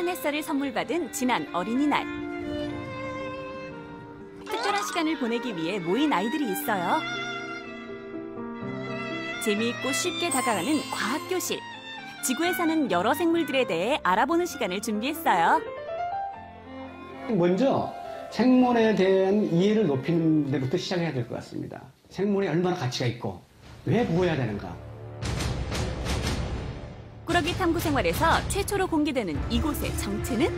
따스한 햇살을 선물 받은 지난 어린이날. 특별한 시간을 보내기 위해 모인 아이들이 있어요. 재미있고 쉽게 다가가는 과학교실. 지구에 사는 여러 생물들에 대해 알아보는 시간을 준비했어요. 먼저 생물에 대한 이해를 높이는 데부터 시작해야 될 것 같습니다. 생물이 얼마나 가치가 있고 왜 구해야 되는가. 꾸러기 탐구 생활에서 최초로 공개되는 이곳의 정체는?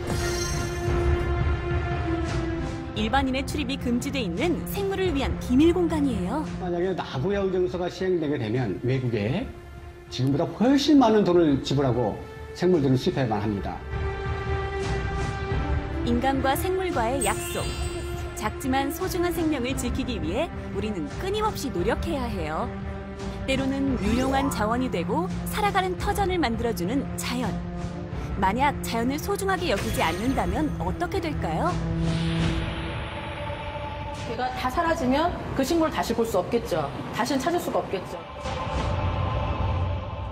일반인의 출입이 금지돼 있는 생물을 위한 비밀 공간이에요. 만약에 나부의 정서가 시행되게 되면 외국에 지금보다 훨씬 많은 돈을 지불하고 생물들을 수입해야만 합니다. 인간과 생물과의 약속. 작지만 소중한 생명을 지키기 위해 우리는 끊임없이 노력해야 해요. 때로는 유용한 자원이 되고 살아가는 터전을 만들어주는 자연. 만약 자연을 소중하게 여기지 않는다면 어떻게 될까요? 걔가 다 사라지면 그 식물을 다시 볼 수 없겠죠. 다시는 찾을 수가 없겠죠.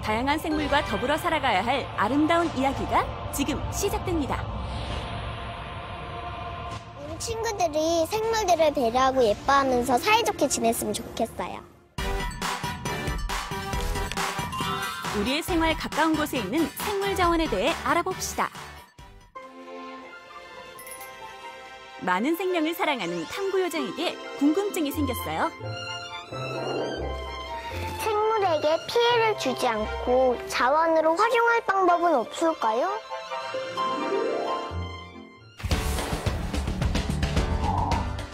다양한 생물과 더불어 살아가야 할 아름다운 이야기가 지금 시작됩니다. 우리 친구들이 생물들을 배려하고 예뻐하면서 사이좋게 지냈으면 좋겠어요. 우리의 생활 가까운 곳에 있는 생물 자원에 대해 알아봅시다. 많은 생명을 사랑하는 탐구 요정에게 궁금증이 생겼어요. 생물에게 피해를 주지 않고 자원으로 활용할 방법은 없을까요?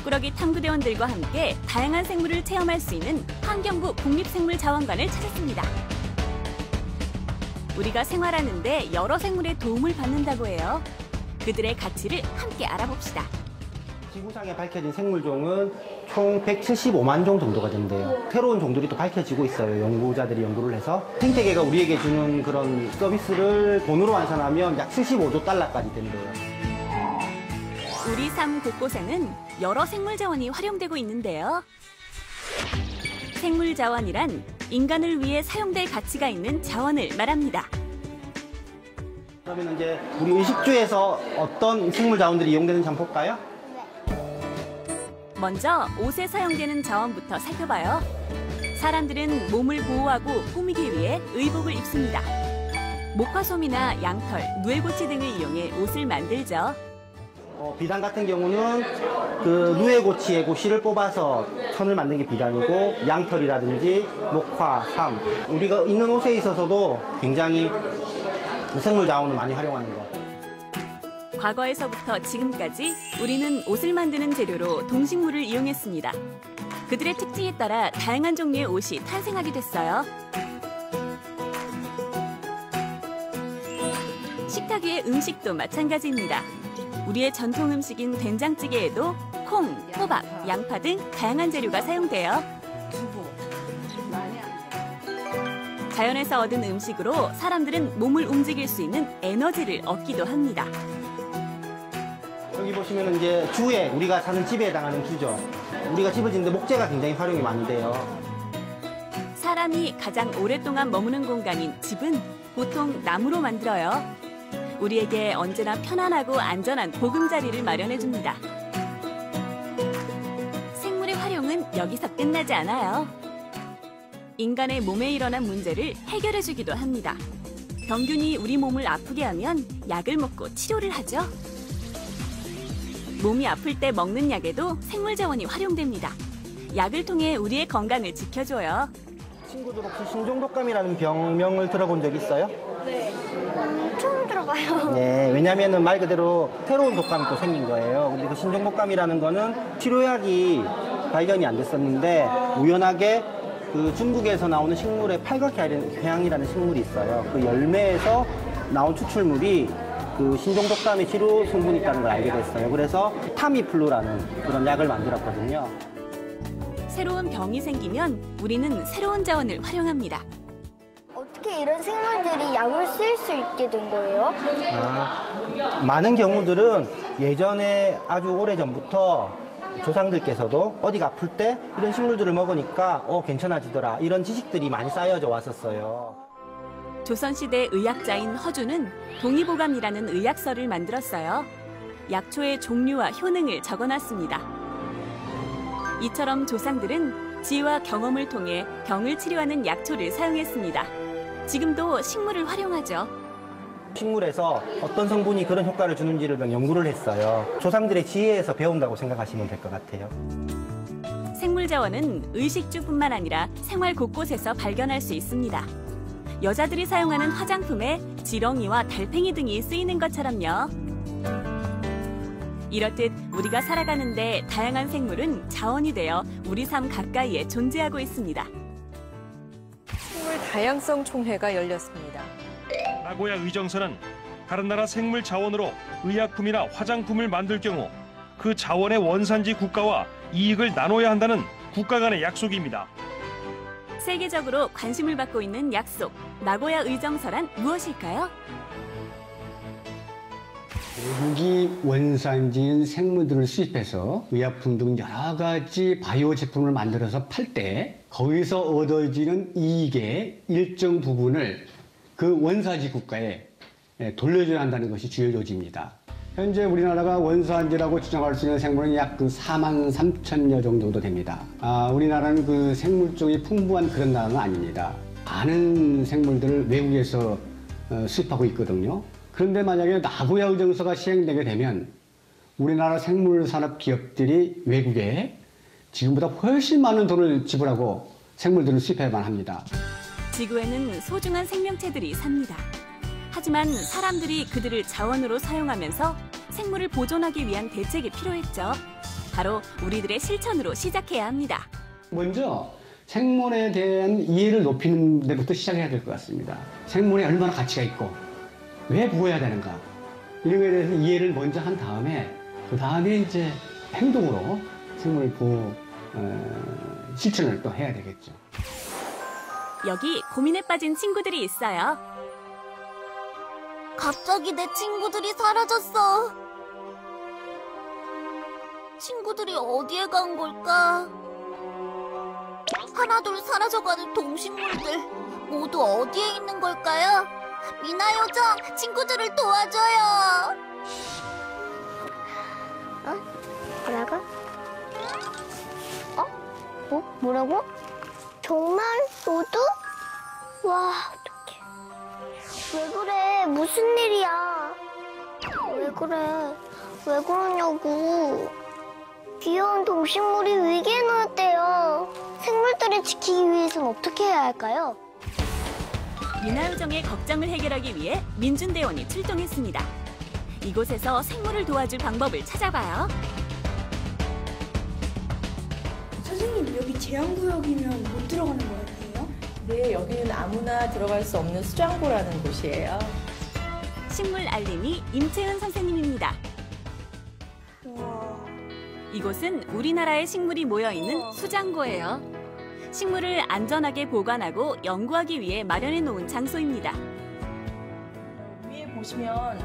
꾸러기 탐구대원들과 함께 다양한 생물을 체험할 수 있는 환경부 국립생물자원관을 찾았습니다. 우리가 생활하는데 여러 생물의 도움을 받는다고 해요. 그들의 가치를 함께 알아봅시다. 지구상에 밝혀진 생물종은 총 175만 종 정도가 된대요. 새로운 종들이 또 밝혀지고 있어요. 연구자들이 연구를 해서. 생태계가 우리에게 주는 그런 서비스를 돈으로 환산하면 약 75조 달러까지 된대요. 우리 삶 곳곳에는 여러 생물 자원이 활용되고 있는데요. 생물 자원이란 인간을 위해 사용될 가치가 있는 자원을 말합니다. 그러면 이제 우리 의식주에서 어떤 생물 자원들이 이용되는지 한번 볼까요? 먼저 옷에 사용되는 자원부터 살펴봐요. 사람들은 몸을 보호하고 꾸미기 위해 의복을 입습니다. 목화솜이나 양털, 누에고치 등을 이용해 옷을 만들죠. 어, 비단 같은 경우는 그 누에고치의 고실을 뽑아서 천을 만든 게 비단이고 양털이라든지 목화, 삼 우리가 입는 옷에 있어서도 굉장히 생물 자원을 많이 활용하는 것 같아요. 과거에서부터 지금까지 우리는 옷을 만드는 재료로 동식물을 이용했습니다. 그들의 특징에 따라 다양한 종류의 옷이 탄생하게 됐어요. 식탁 위의 음식도 마찬가지입니다. 우리의 전통 음식인 된장찌개에도 콩, 호박, 양파 등 다양한 재료가 사용돼요. 자연에서 얻은 음식으로 사람들은 몸을 움직일 수 있는 에너지를 얻기도 합니다. 여기 보시면 이제 주에 우리가 사는 집에 해당하는 주죠. 우리가 집을 짓는데 목재가 굉장히 활용이 많이 돼요. 사람이 가장 오랫동안 머무는 공간인 집은 보통 나무로 만들어요. 우리에게 언제나 편안하고 안전한 보금자리를 마련해 줍니다. 생물의 활용은 여기서 끝나지 않아요. 인간의 몸에 일어난 문제를 해결해 주기도 합니다. 병균이 우리 몸을 아프게 하면 약을 먹고 치료를 하죠. 몸이 아플 때 먹는 약에도 생물 자원이 활용됩니다. 약을 통해 우리의 건강을 지켜줘요. 친구들 혹시 신종독감이라는 병명을 들어본 적 있어요? 들어 봐요. 네, 왜냐면은 말 그대로 새로운 독감이 또 생긴 거예요. 근데 그 신종독감이라는 거는 치료약이 발견이 안 됐었는데 우연하게 그 중국에서 나오는 식물의 팔각회양이라는 식물이 있어요. 그 열매에서 나온 추출물이 그 신종독감의 치료 성분이 있다는 걸 알게 됐어요. 그래서 타미플루라는 그런 약을 만들었거든요. 새로운 병이 생기면 우리는 새로운 자원을 활용합니다. 어떻게 이런 생물들이 약을 쓸 수 있게 된 거예요? 아, 많은 경우들은 예전에 아주 오래 전부터 조상들께서도 어디가 아플 때 이런 식물들을 먹으니까 어 괜찮아지더라 이런 지식들이 많이 쌓여져 왔었어요. 조선시대 의학자인 허주는 동의보감이라는 의약서를 만들었어요. 약초의 종류와 효능을 적어놨습니다. 이처럼 조상들은 지혜와 경험을 통해 병을 치료하는 약초를 사용했습니다. 지금도 식물을 활용하죠. 식물에서 어떤 성분이 그런 효과를 주는지를 연구를 했어요. 조상들의 지혜에서 배운다고 생각하시면 될 것 같아요. 생물 자원은 의식주뿐만 아니라 생활 곳곳에서 발견할 수 있습니다. 여자들이 사용하는 화장품에 지렁이와 달팽이 등이 쓰이는 것처럼요. 이렇듯 우리가 살아가는데 다양한 생물은 자원이 되어 우리 삶 가까이에 존재하고 있습니다. 다양성 총회가 열렸습니다. 나고야 의정서는 다른 나라 생물 자원으로 의약품이나 화장품을 만들 경우 그 자원의 원산지 국가와 이익을 나눠야 한다는 국가 간의 약속입니다. 세계적으로 관심을 받고 있는 약속, 나고야 의정서란 무엇일까요? 외국이 원산지인 생물들을 수입해서 의약품 등 여러 가지 바이오 제품을 만들어서 팔 때 거기서 얻어지는 이익의 일정 부분을 그 원산지 국가에 예, 돌려줘야 한다는 것이 주요 조지입니다. 현재 우리나라가 원산지라고 주장할 수 있는 생물은 약 그 4만 3천여 정도 됩니다. 아, 우리나라는 그 생물 쪽이 풍부한 그런 나라는 아닙니다. 많은 생물들을 외국에서 어, 수입하고 있거든요. 그런데 만약에 나고야 의정서가 시행되게 되면 우리나라 생물 산업 기업들이 외국에 지금보다 훨씬 많은 돈을 지불하고 생물들을 수입해야만 합니다. 지구에는 소중한 생명체들이 삽니다. 하지만 사람들이 그들을 자원으로 사용하면서 생물을 보존하기 위한 대책이 필요했죠. 바로 우리들의 실천으로 시작해야 합니다. 먼저 생물에 대한 이해를 높이는 데부터 시작해야 될 것 같습니다. 생물에 얼마나 가치가 있고 왜 보호해야 되는가 이런 것에 대해서 이해를 먼저 한 다음에 그 다음에 이제 행동으로 생물 보호 어, 실천을 또 해야 되겠죠. 여기 고민에 빠진 친구들이 있어요. 갑자기 내 친구들이 사라졌어. 친구들이 어디에 간 걸까? 하나둘 사라져가는 동식물들 모두 어디에 있는 걸까요? 미나 요정 친구들을 도와줘요. 어? 뭐라고? 어? 뭐? 뭐라고? 정말 모두? 와 어떡해. 왜 그래? 무슨 일이야? 왜 그래? 왜 그러냐고. 귀여운 동식물이 위기에 놓였대요. 생물들을 지키기 위해선 어떻게 해야 할까요? 미나요정의 걱정을 해결하기 위해 민준대원이 출동했습니다. 이곳에서 생물을 도와줄 방법을 찾아봐요. 여기 제한구역이면 못 들어가는 거예요? 네, 여기는 아무나 들어갈 수 없는 수장고라는 곳이에요. 식물 알림이 임채은 선생님입니다. 우와. 이곳은 우리나라의 식물이 모여 있는 수장고예요. 식물을 안전하게 보관하고 연구하기 위해 마련해 놓은 장소입니다. 위에 보시면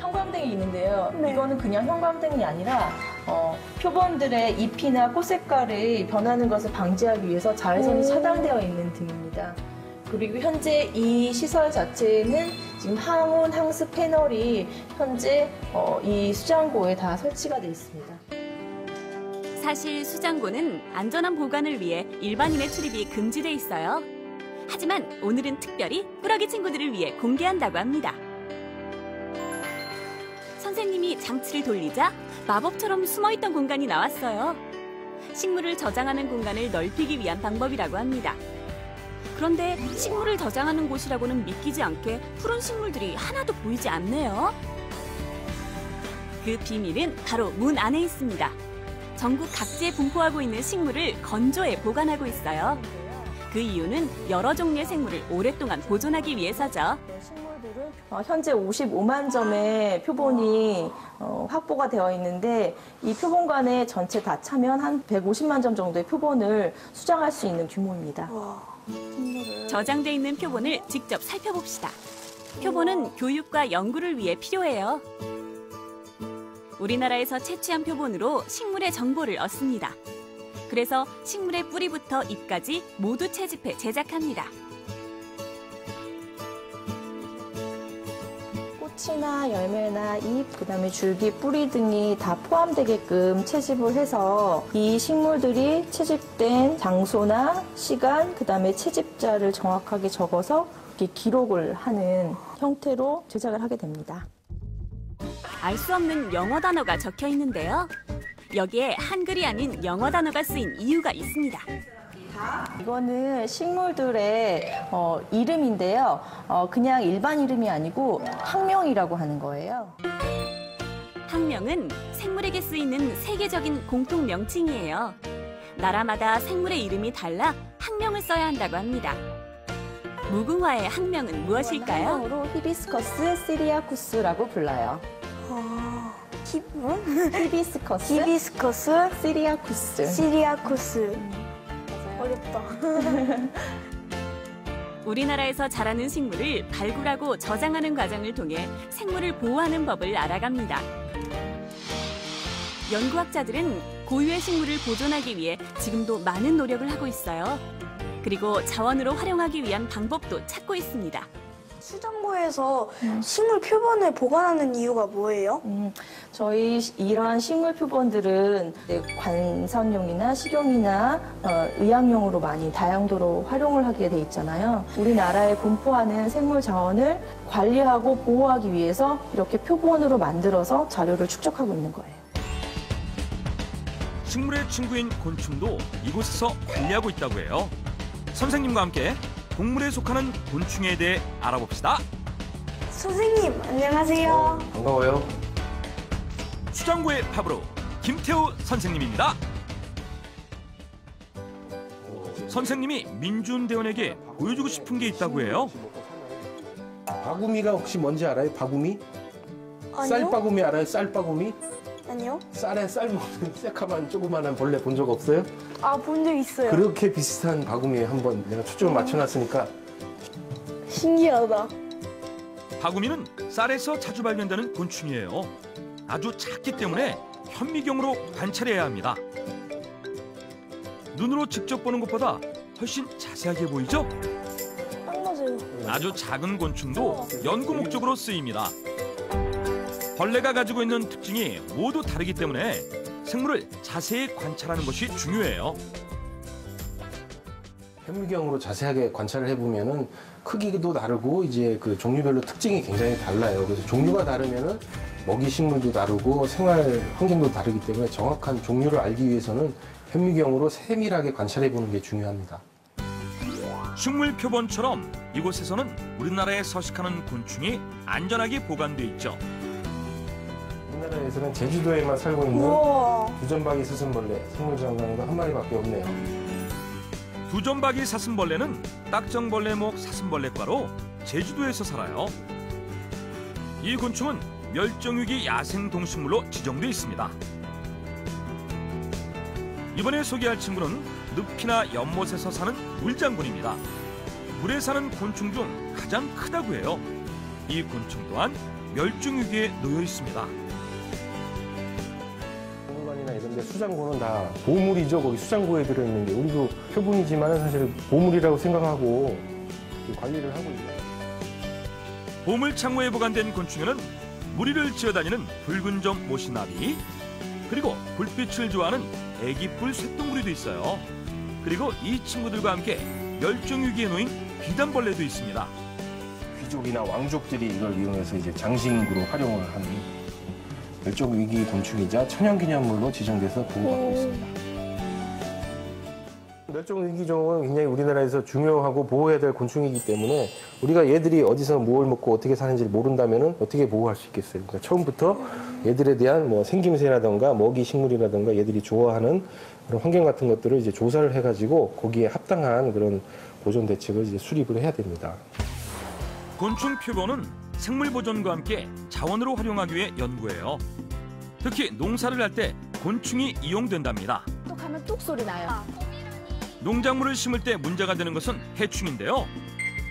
형광등이 있는데요. 네. 이거는 그냥 형광등이 아니라 어, 표본들의 잎이나 꽃 색깔이 변하는 것을 방지하기 위해서 자외선이 오. 차단되어 있는 등입니다. 그리고 현재 이 시설 자체는 지금 항온 항습 패널이 현재 어, 이 수장고에 다 설치가 되어 있습니다. 사실 수장고는 안전한 보관을 위해 일반인의 출입이 금지돼 있어요. 하지만 오늘은 특별히 꾸러기 친구들을 위해 공개한다고 합니다. 선생님이 장치를 돌리자 마법처럼 숨어있던 공간이 나왔어요. 식물을 저장하는 공간을 넓히기 위한 방법이라고 합니다. 그런데 식물을 저장하는 곳이라고는 믿기지 않게 푸른 식물들이 하나도 보이지 않네요. 그 비밀은 바로 문 안에 있습니다. 전국 각지에 분포하고 있는 식물을 건조해 보관하고 있어요. 그 이유는 여러 종류의 생물을 오랫동안 보존하기 위해서죠. 어, 현재 55만 점의 표본이 어, 확보가 되어 있는데 이 표본관에 전체 다 차면 한 150만 점 정도의 표본을 수장할 수 있는 규모입니다. 와. 저장돼 있는 표본을 직접 살펴봅시다. 표본은 교육과 연구를 위해 필요해요. 우리나라에서 채취한 표본으로 식물의 정보를 얻습니다. 그래서 식물의 뿌리부터 잎까지 모두 채집해 제작합니다. 꽃이나 열매나 잎, 그다음에 줄기, 뿌리 등이 다 포함되게끔 채집을 해서 이 식물들이 채집된 장소나 시간, 그다음에 채집자를 정확하게 적어서 이렇게 기록을 하는 형태로 제작을 하게 됩니다. 알 수 없는 영어 단어가 적혀 있는데요. 여기에 한글이 아닌 영어 단어가 쓰인 이유가 있습니다. 이거는 식물들의 어, 이름인데요. 어, 그냥 일반 이름이 아니고 학명이라고 하는 거예요. 학명은 생물에게 쓰이는 세계적인 공통 명칭이에요. 나라마다 생물의 이름이 달라 학명을 써야 한다고 합니다. 무궁화의 학명은 무엇일까요? 학명으로 히비스커스 시리아쿠스라고 불러요. 아, 히, 뭐? 히비스커스 히비스커스 시리아쿠스. 시리아쿠스. 어렵다. 우리나라에서 자라는 식물을 발굴하고 저장하는 과정을 통해 생물을 보호하는 법을 알아갑니다. 연구학자들은 고유의 식물을 보존하기 위해 지금도 많은 노력을 하고 있어요. 그리고 자원으로 활용하기 위한 방법도 찾고 있습니다. 수정고에서 식물 표본을 보관하는 이유가 뭐예요? 음, 저희 시- 이러한 식물 표본들은 이제 관상용이나 식용이나 어, 의학용으로 많이 다양도로 활용을 하게 돼 있잖아요. 우리나라에 분포하는 생물 자원을 관리하고 보호하기 위해서 이렇게 표본으로 만들어서 자료를 축적하고 있는 거예요. 식물의 친구인 곤충도 이곳에서 관리하고 있다고 해요. 선생님과 함께 동물에 속하는 곤충에 대해 알아봅시다. 선생님, 안녕하세요. 반가워요. 수장고의 팝으로 김태우 선생님입니다. 선생님이 민준 대원에게 보여주고 싶은 게 있다고 해요. 바구미가 혹시 뭔지 알아요? 바구미? 아니요? 쌀바구미 알아요? 쌀바구미? 아니요? 쌀에 쌀 먹는 새카만 조그만한 벌레 본 적 없어요? 아, 본 적 있어요. 그렇게 비슷한 바구미에 한번 내가 초점을 맞춰놨으니까 신기하다. 바구미는 쌀에서 자주 발견되는 곤충이에요. 아주 작기 때문에 현미경으로 관찰해야 합니다. 눈으로 직접 보는 것보다 훨씬 자세하게 보이죠? 딱 맞아요. 아주 작은 곤충도 연구 목적으로 쓰입니다. 벌레가 가지고 있는 특징이 모두 다르기 때문에 생물을 자세히 관찰하는 것이 중요해요. 현미경으로 자세하게 관찰을 해보면은 크기도 다르고 이제 그 종류별로 특징이 굉장히 달라요. 그래서 종류가 다르면은 먹이 식물도 다르고 생활 환경도 다르기 때문에 정확한 종류를 알기 위해서는 현미경으로 세밀하게 관찰해 보는 게 중요합니다. 식물 표본처럼 이곳에서는 우리나라에 서식하는 곤충이 안전하게 보관돼 있죠. 우리나라에서는 제주도에만 살고 있는 우와. 두전박이 사슴벌레 생물장관이가 한 마리밖에 없네요. 두점박이 사슴벌레는 딱정벌레목 사슴벌레과로 제주도에서 살아요. 이 곤충은 멸종위기 야생 동식물로 지정돼 있습니다. 이번에 소개할 친구는 늪이나 연못에서 사는 물장군입니다. 물에 사는 곤충 중 가장 크다고 해요. 이 곤충 또한 멸종위기에 놓여 있습니다. 데 수장고는 다 보물이죠. 거기 수장고에 들어있는 게. 우리도 표본이지만 사실 보물이라고 생각하고 관리를 하고 있어요. 보물 창고에 보관된 곤충에는 무리를 지어다니는 붉은 점 모시나비 그리고 불빛을 좋아하는 애기뿔 쇳덩구리도 있어요. 그리고 이 친구들과 함께 멸종위기에 놓인 비단벌레도 있습니다. 귀족이나 왕족들이 이걸 이용해서 이제 장식으로 활용을 하는 멸종 위기 곤충이자 천연기념물로 지정돼서 보호받고 있습니다. 멸종 위기종은 굉장히 우리나라에서 중요하고 보호해야 될 곤충이기 때문에 우리가 얘들이 어디서 뭘 먹고 어떻게 사는지를 모른다면 어떻게 보호할 수 있겠어요? 그러니까 처음부터 얘들에 대한 뭐 생김새라든가 먹이 식물이라든가 얘들이 좋아하는 그런 환경 같은 것들을 이제 조사를 해가지고 거기에 합당한 그런 보존 대책을 이제 수립을 해야 됩니다. 곤충 표본은 생물 보존과 함께 자원으로 활용하기 위해 연구해요. 특히 농사를 할 때 곤충이 이용된답니다. 뚝 하면 뚝 소리 나요. 농작물을 심을 때 문제가 되는 것은 해충인데요.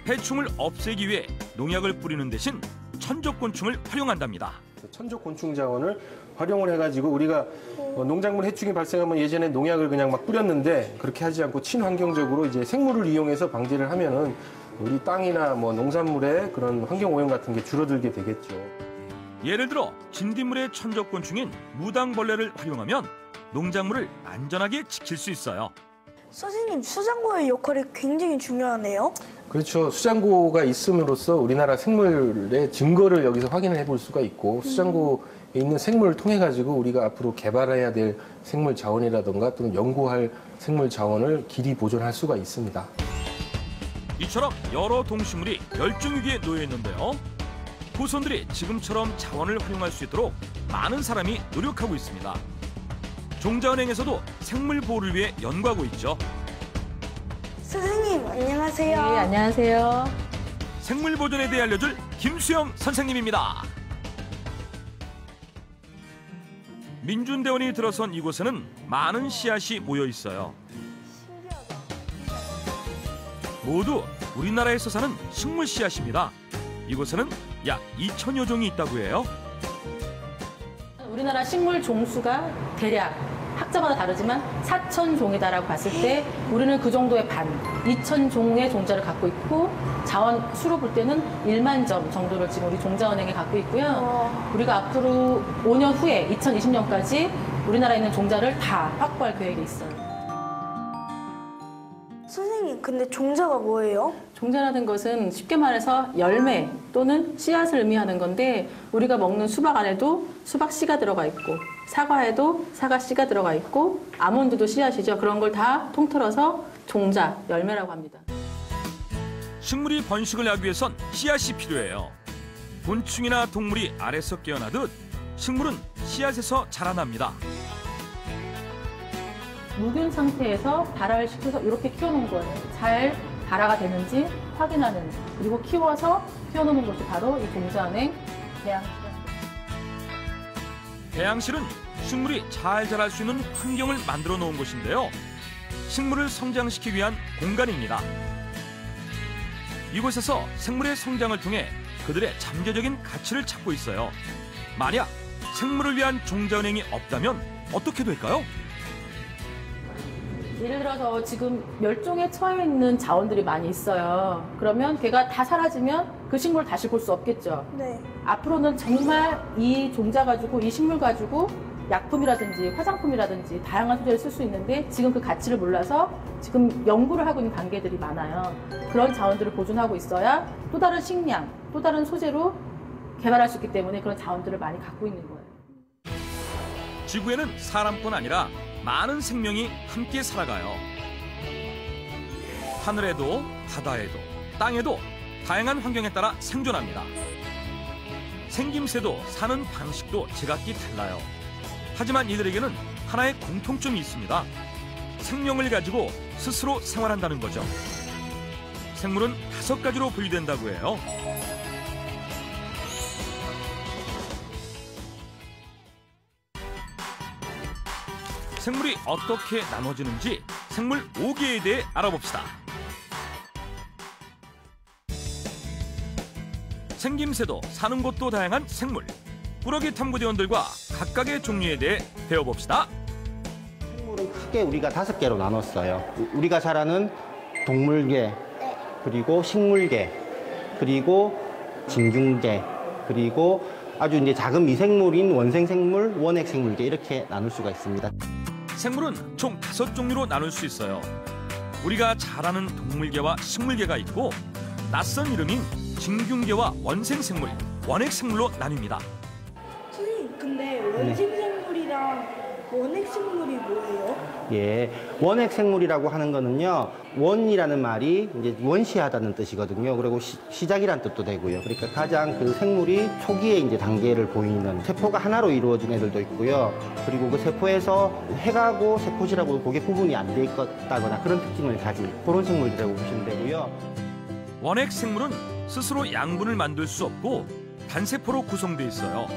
해충을 없애기 위해 농약을 뿌리는 대신 천적곤충을 활용한답니다. 천적 곤충 자원을 활용을 해가지고 우리가 어, 농작물 해충이 발생하면 예전에 농약을 그냥 막 뿌렸는데 그렇게 하지 않고 친환경적으로 이제 생물을 이용해서 방지를 하면은 우리 땅이나 뭐 농산물의 그런 환경 오염 같은 게 줄어들게 되겠죠. 예를 들어 진딧물의 천적곤충인 무당벌레를 활용하면 농작물을 안전하게 지킬 수 있어요. 선생님 수장고의 역할이 굉장히 중요하네요. 그렇죠. 수장고가 있음으로써 우리나라 생물의 증거를 여기서 확인을 해볼 수가 있고 수장고에 있는 생물을 통해 가지고 우리가 앞으로 개발해야 될 생물 자원이라든가 또는 연구할 생물 자원을 길이 보존할 수가 있습니다. 이처럼 여러 동식물이 멸종위기에 놓여 있는데요. 후손들이 지금처럼 자원을 활용할 수 있도록 많은 사람이 노력하고 있습니다. 종자은행에서도 생물 보호를 위해 연구하고 있죠. 선생님 안녕하세요. 네, 안녕하세요. 생물 보존에 대해 알려줄 김수영 선생님입니다. 민준대원이 들어선 이곳에는 많은 씨앗이 모여 있어요. 모두 우리나라에서 사는 식물 씨앗입니다. 이곳에는 약 2천여 종이 있다고 해요. 우리나라 식물 종수가 대략 학자마다 다르지만 4천 종이다라고 봤을 때 우리는 그 정도의 반, 2천 종의 종자를 갖고 있고 자원 수로 볼 때는 1만 점 정도를 지금 우리 종자은행에 갖고 있고요. 우리가 앞으로 5년 후에 2020년까지 우리나라에 있는 종자를 다 확보할 계획이 있어요. 근데 종자가 뭐예요? 종자라는 것은 쉽게 말해서 열매 또는 씨앗을 의미하는 건데 우리가 먹는 수박 안에도 수박 씨가 들어가 있고 사과에도 사과 씨가 들어가 있고 아몬드도 씨앗이죠. 그런 걸 다 통틀어서 종자, 열매라고 합니다. 식물이 번식을 하기 위해선 씨앗이 필요해요. 곤충이나 동물이 알에서 깨어나듯 식물은 씨앗에서 자라납니다. 무균 상태에서 발화를 시켜서 이렇게 키워놓은 거예요. 잘 발화가 되는지 확인하는 그리고 키워서 키워놓는 것이 바로 이 종자은행 대양 배양실은 식물이 잘 자랄 수 있는 환경을 만들어 놓은 곳인데요. 식물을 성장시키기 위한 공간입니다. 이곳에서 생물의 성장을 통해 그들의 잠재적인 가치를 찾고 있어요. 만약 생물을 위한 종자은행이 없다면 어떻게 될까요? 예를 들어서 지금 멸종에 처해 있는 자원들이 많이 있어요. 그러면 걔가 다 사라지면 그 식물을 다시 볼 수 없겠죠. 네. 앞으로는 정말 이 종자 가지고 이 식물 가지고 약품이라든지 화장품이라든지 다양한 소재를 쓸 수 있는데 지금 그 가치를 몰라서 지금 연구를 하고 있는 단계들이 많아요. 그런 자원들을 보존하고 있어야 또 다른 식량, 또 다른 소재로 개발할 수 있기 때문에 그런 자원들을 많이 갖고 있는 거예요. 지구에는 사람뿐 아니라 많은 생명이 함께 살아가요. 하늘에도 바다에도 땅에도 다양한 환경에 따라 생존합니다. 생김새도 사는 방식도 제각기 달라요. 하지만 이들에게는 하나의 공통점이 있습니다. 생명을 가지고 스스로 생활한다는 거죠. 생물은 다섯 가지로 분류된다고 해요. 생물이 어떻게 나눠지는지 생물 5개에 대해 알아봅시다. 생김새도 사는 곳도 다양한 생물. 꾸러기 탐구대원들과 각각의 종류에 대해 배워봅시다. 생물은 크게 우리가 다섯 개로 나눴어요. 우- 우리가 잘 아는 동물계, 그리고 식물계, 그리고 진균계, 그리고 아주 이제 작은 미생물인 원생생물, 원핵생물계 이렇게 나눌 수가 있습니다. 생물은 총 다섯 종류로 나눌 수 있어요. 우리가 잘 아는 동물계와 식물계가 있고 낯선 이름인 진균계와 원생생물, 원핵생물로 나뉩니다. 선생님 근데 원생생물이랑 원핵 생물이 뭐예요? 예, 원핵 생물이라고 하는 거는요, 원이라는 말이 이제 원시하다는 뜻이거든요. 그리고 시, 작이란 뜻도 되고요. 그러니까 가장 그 생물이 초기에 이제 단계를 보이는 세포가 하나로 이루어진 애들도 있고요. 그리고 그 세포에서 해가고 세포질하고 그게 구분이 안 돼 있다거나 그런 특징을 가진 그런 생물이라고 보시면 되고요. 원핵 생물은 스스로 양분을 만들 수 없고 단세포로 구성돼 있어요.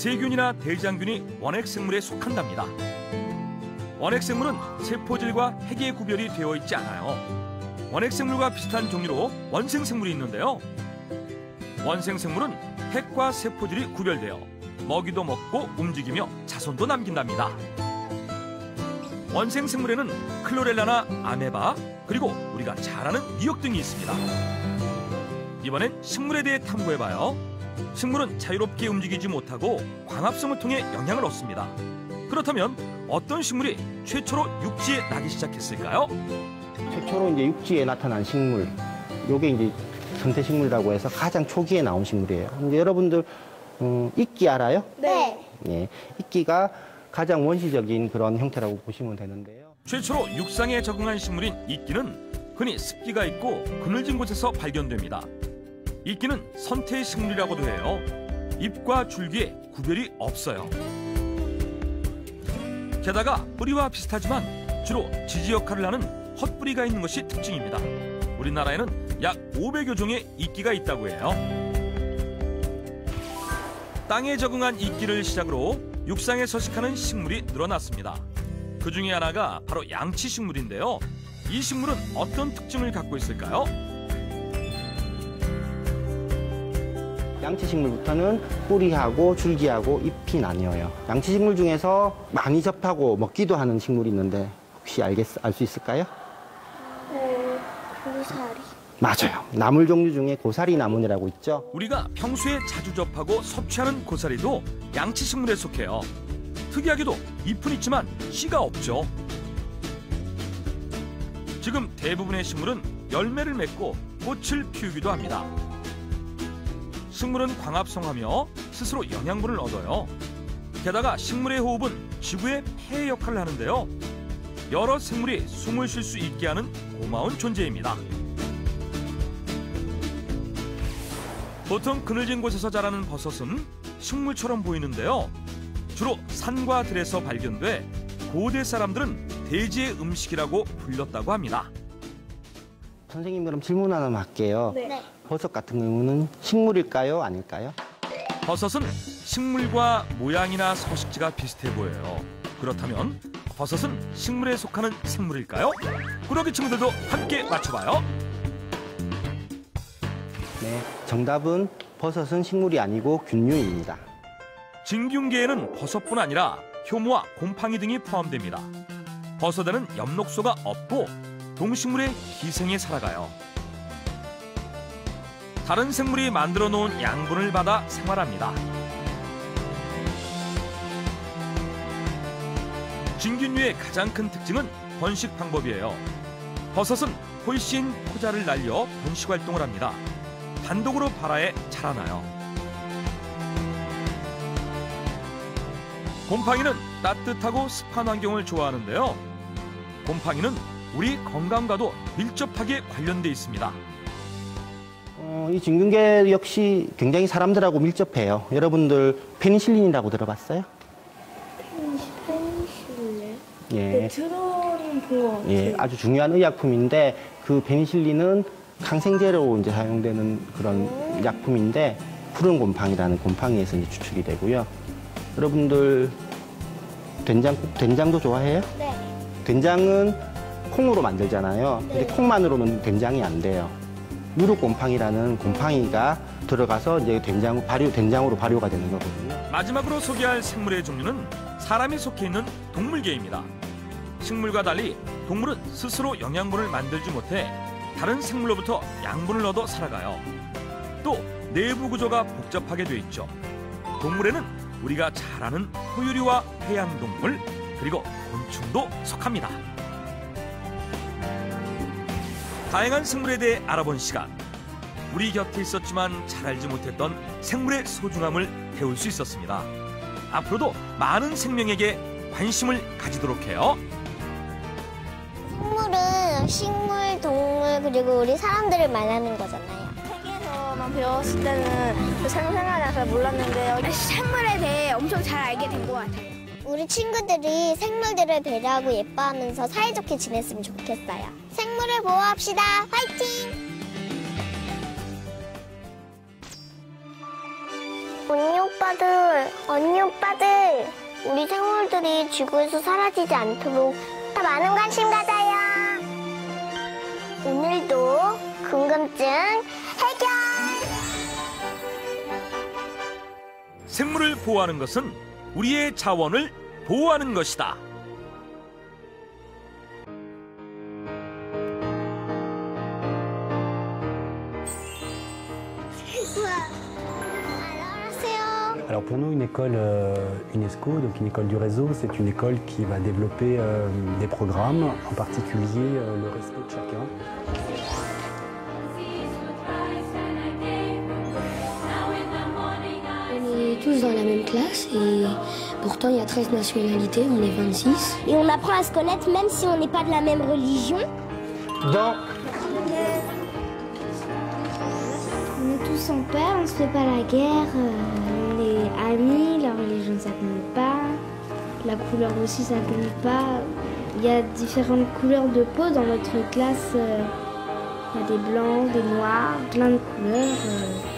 세균이나 대장균이 원핵생물에 속한답니다. 원핵생물은 세포질과 핵의 구별이 되어 있지 않아요. 원핵생물과 비슷한 종류로 원생생물이 있는데요. 원생생물은 핵과 세포질이 구별되어 먹이도 먹고 움직이며 자손도 남긴답니다. 원생 생물에는 클로렐라나 아메바 그리고 우리가 잘 아는 미역 등이 있습니다. 이번엔 식물에 대해 탐구해봐요. 식물은 자유롭게 움직이지 못하고 광합성을 통해 영향을 얻습니다. 그렇다면 어떤 식물이 최초로 육지에 나기 시작했을까요? 최초로 이제 육지에 나타난 식물, 요게 이제 선태식물이라고 해서 가장 초기에 나온 식물이에요. 근데 여러분들 음, 이끼 알아요? 네. 예, 이끼가 가장 원시적인 그런 형태라고 보시면 되는데요. 최초로 육상에 적응한 식물인 이끼는 흔히 습기가 있고 그늘진 곳에서 발견됩니다. 이끼는 선태 식물이라고도 해요. 잎과 줄기에 구별이 없어요. 게다가 뿌리와 비슷하지만 주로 지지 역할을 하는 헛뿌리가 있는 것이 특징입니다. 우리나라에는 약 500여 종의 이끼가 있다고 해요. 땅에 적응한 이끼를 시작으로 육상에 서식하는 식물이 늘어났습니다. 그 중에 하나가 바로 양치 식물인데요. 이 식물은 어떤 특징을 갖고 있을까요? 양치식물부터는 뿌리하고 줄기하고 잎이 나뉘어요. 양치식물 중에서 많이 접하고 먹기도 하는 식물이 있는데 혹시 알겠, 알 수 있을까요? 고사리. 맞아요. 나물 종류 중에 고사리 나물이라고 있죠. 우리가 평소에 자주 접하고 섭취하는 고사리도 양치 식물에 속해요. 특이하게도 잎은 있지만 씨가 없죠. 지금 대부분의 식물은 열매를 맺고 꽃을 피우기도 합니다. 식물은 광합성하며 스스로 영양분을 얻어요. 게다가 식물의 호흡은 지구의 폐 역할을 하는데요. 여러 생물이 숨을 쉴 수 있게 하는 고마운 존재입니다. 보통 그늘진 곳에서 자라는 버섯은 식물처럼 보이는데요. 주로 산과 들에서 발견돼 고대 사람들은 대지의 음식이라고 불렸다고 합니다. 선생님 그럼 질문 하나 할게요. 네. 버섯 같은 경우는 식물일까요? 아닐까요? 버섯은 식물과 모양이나 서식지가 비슷해 보여요. 그렇다면 버섯은 식물에 속하는 생물일까요? 꾸러기 친구들도 함께 맞춰봐요. 네, 정답은 버섯은 식물이 아니고 균류입니다. 진균계에는 버섯뿐 아니라 효모와 곰팡이 등이 포함됩니다. 버섯에는 엽록소가 없고 동식물의 기생에 살아가요. 다른 생물이 만들어 놓은 양분을 받아 생활합니다. 진균류의 가장 큰 특징은 번식 방법이에요. 버섯은 훨씬 포자를 날려 번식 활동을 합니다. 단독으로 발아에 자라나요. 곰팡이는 따뜻하고 습한 환경을 좋아하는데요. 곰팡이는 우리 건강과도 밀접하게 관련돼 있습니다. 어, 이 진균계 역시 굉장히 사람들하고 밀접해요. 여러분들 페니실린이라고 들어봤어요? 페니실린? 예. 네, 들어는 본것 같아요. 예, 아주 중요한 의약품인데 그 페니실린은 항생제로 이제 사용되는 그런 약품인데 푸른 곰팡이라는 곰팡이에서 이제 추출이 되고요. 여러분들 된장 된장도 좋아해요? 네. 된장은 콩으로 만들잖아요. 근데 콩만으로는 된장이 안 돼요. 누룩 곰팡이라는 곰팡이가 들어가서 이제 된장 발효 된장으로 발효가 되는 거거든요. 마지막으로 소개할 생물의 종류는 사람이 속해 있는 동물계입니다. 식물과 달리 동물은 스스로 영양분을 만들지 못해 다른 생물로부터 양분을 얻어 살아가요. 또 내부 구조가 복잡하게 돼 있죠. 동물에는 우리가 잘 아는 포유류와 해양동물 그리고 곤충도 속합니다. 다양한 생물에 대해 알아본 시간. 우리 곁에 있었지만 잘 알지 못했던 생물의 소중함을 배울 수 있었습니다. 앞으로도 많은 생명에게 관심을 가지도록 해요. 식물은 식물, 동물, 그리고 우리 사람들을 말하는 거잖아요. 책에서만 배웠을 때는 그 생생하게 잘 몰랐는데요. 생물에 대해 엄청 잘 알게 된 것 같아요. 우리 친구들이 생물들을 배려하고 예뻐하면서 사이좋게 지냈으면 좋겠어요. 생물을 보호합시다. 화이팅! 언니 오빠들, 언니 오빠들, 우리 생물들이 지구에서 사라지지 않도록 더 많은 관심 가져요. 오늘도 궁금증 해결! 생물을 보호하는 것은 우리의 자원을 보호하는 것이다. Alors pour nous, une école euh, UNESCO, donc une école du réseau, c'est une école qui va développer euh, des programmes, en particulier euh, le respect de chacun. On est tous dans la même classe et pourtant il y a 13 nationalités, on est 26. Et on apprend à se connaître même si on n'est pas de la même religion. Dans On est tous en paix, on se fait pas la guerre, euh, on est amis, la religion ça compte pas, la couleur aussi ça compte pas. Il y a différentes couleurs de peau dans notre classe. euh, Il y a des blancs, des noirs, plein de couleurs. euh.